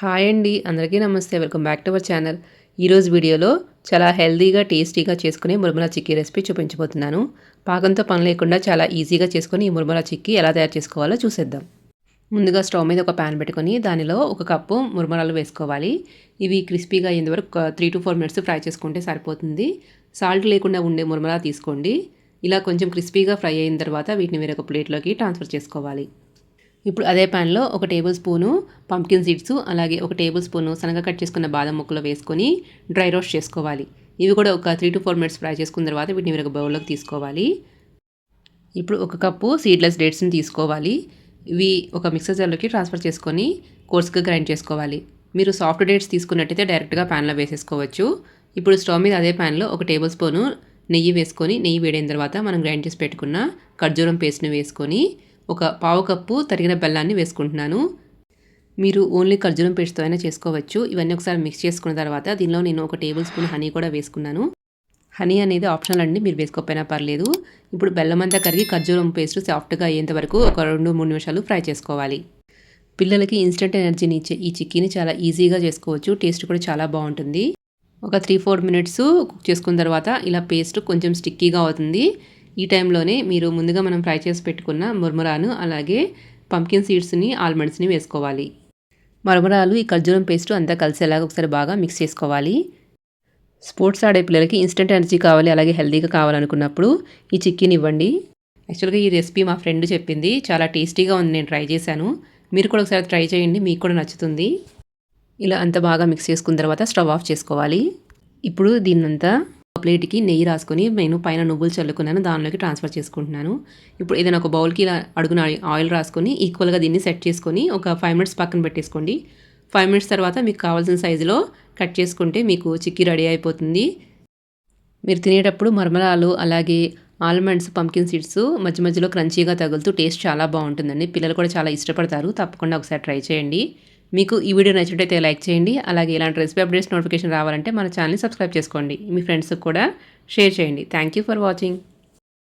Hi అండి అందరికీ నమస్తే. Welcome back to our channel. ఈరోజు వీడియోలో చాలా హెల్తీగా టేస్టీగా చేసుకునే మురుమలా చిక్కీ రెసిపీ చూపించబోతున్నాను. పాకంతో పని లేకుండా చాలా ఈజీగా చేసుకొని ఈ మురుమలా చిక్కీ ఎలా తయారు చేసుకోవాలో చూసేద్దాం. ముందుగా స్టవ్ మీద ఒక ప్యాన్ పెట్టుకొని దానిలో ఒక కప్పు మురుమరాలు వేసుకోవాలి. ఇవి క్రిస్పీగా అయ్యేంత వరకు three to four minutes fry చేసుకుంటే సరిపోతుంది. సాల్ట్ లేకుండా ఉండే మురుమలా తీసుకోండి. ఇలా కొంచెం క్రిస్పీగా ఫ్రై అయిన తర్వాత వీటిని వేరొక ప్లేట్లోకి ట్రాన్స్ఫర్ చేసుకోవాలి. ఇప్పుడు అదే ప్యాన్లో ఒక టేబుల్ స్పూను పంకిన్ సీడ్స్ అలాగే ఒక టేబుల్ స్పూను సనగ కట్ చేసుకున్న బాదం ముక్కలు వేసుకొని డ్రై రోస్ట్ చేసుకోవాలి. ఇవి కూడా ఒక three to four minutes fry చేసుకున్న తర్వాత వీటిని వేరొక బౌల్లోకి తీసుకోవాలి. ఇప్పుడు ఒక కప్పు సీడ్లెస్ డేట్స్ని తీసుకోవాలి. ఇవి ఒక మిక్సర్ జార్లోకి ట్రాన్స్ఫర్ చేసుకొని కోర్స్గా గ్రైండ్ చేసుకోవాలి. మీరు సాఫ్ట్ డేట్స్ తీసుకున్నట్టయితే డైరెక్ట్గా ప్యాన్లో వేసేసుకోవచ్చు. ఇప్పుడు స్టవ్ మీద అదే ప్యాన్లో ఒక టేబుల్ స్పూను నెయ్యి వేసుకొని నెయ్యి వేడైన తర్వాత మనం గ్రైండ్ చేసి పెట్టుకున్న ఖర్జూరం పేస్ట్ని వేసుకొని ఒక పావు కప్పు తరిగిన బెల్లాన్ని వేసుకుంటున్నాను. మీరు ఓన్లీ ఖర్జూరం పేస్ట్తో అయినా చేసుకోవచ్చు. ఇవన్నీ ఒకసారి మిక్స్ చేసుకున్న తర్వాత దీనిలో నేను ఒక టేబుల్ స్పూన్ హనీ కూడా వేసుకున్నాను. హనీ అనేది ఆప్షనల్ అండి మీరు వేసుకోకపోయినా పర్లేదు. ఇప్పుడు బెల్లం అంతా కరిగి ఖర్జూరం పేస్ట్ సాఫ్ట్గా అయ్యేంత వరకు ఒక రెండు మూడు నిమిషాలు ఫ్రై చేసుకోవాలి. పిల్లలకి ఇన్స్టెంట్ ఎనర్జీని ఇచ్చే ఈ చిక్కీని చాలా ఈజీగా చేసుకోవచ్చు. టేస్ట్ కూడా చాలా బాగుంటుంది. ఒక త్రీ ఫోర్ మినిట్స్ కుక్ చేసుకున్న తర్వాత ఇలా పేస్ట్ కొంచెం స్టిక్కీగా అవుతుంది. ఈ టైంలోనే మీరు ముందుగా మనం ఫ్రై చేసి పెట్టుకున్న మురమురాను అలాగే పంకిన్ సీడ్స్ని ఆల్మండ్స్ని వేసుకోవాలి. మరమరాలు ఈ ఖర్జూరం పేస్ట్ అంతా కలిసేలాగా ఒకసారి బాగా మిక్స్ చేసుకోవాలి. స్పోర్ట్స్ ఆడే పిల్లలకి ఇన్స్టెంట్ ఎనర్జీ కావాలి అలాగే హెల్తీగా కావాలనుకున్నప్పుడు ఈ చిక్కీని ఇవ్వండి. యాక్చువల్గా ఈ రెసిపీ మా ఫ్రెండ్ చెప్పింది చాలా టేస్టీగా ఉంది నేను ట్రై చేశాను. మీరు కూడా ఒకసారి ట్రై చేయండి మీకు కూడా నచ్చుతుంది. ఇలా అంత బాగా మిక్స్ చేసుకున్న తర్వాత స్టవ్ ఆఫ్ చేసుకోవాలి. ఇప్పుడు దీన్నంతా ప్లేట్కి నెయ్యి రాసుకొని నేను పైన నువ్వులు చల్లుకున్నాను దానిలోకి ట్రాన్స్ఫర్ చేసుకుంటున్నాను. ఇప్పుడు ఏదైనా ఒక బౌల్కి ఇలా అడుగున ఆయిల్ రాసుకొని ఈక్వల్గా దీన్ని సెట్ చేసుకొని ఒక ఫైవ్ మినిట్స్ పక్కన పెట్టేసుకోండి. ఫైవ్ మినిట్స్ తర్వాత మీకు కావాల్సిన సైజులో కట్ చేసుకుంటే మీకు చిక్కీ రెడీ అయిపోతుంది. మీరు తినేటప్పుడు మరమరాలు అలాగే ఆల్మండ్స్ పంకిన్ సీడ్స్ మధ్య మధ్యలో క్రంచీగా తగులుతూ టేస్ట్ చాలా బాగుంటుందండి. పిల్లలు కూడా చాలా ఇష్టపడతారు. తప్పకుండా ఒకసారి ట్రై చేయండి. మీకు ఈ వీడియో నచ్చినట్టయితే లైక్ చేయండి. అలాగే ఇలాంటి రెసిపీ అప్డేట్స్ నోటిఫికేషన్ రావాలంటే మన ఛానల్ని సబ్స్క్రైబ్ చేసుకోండి. మీ ఫ్రెండ్స్కి కూడా షేర్ చేయండి. Thank you for watching.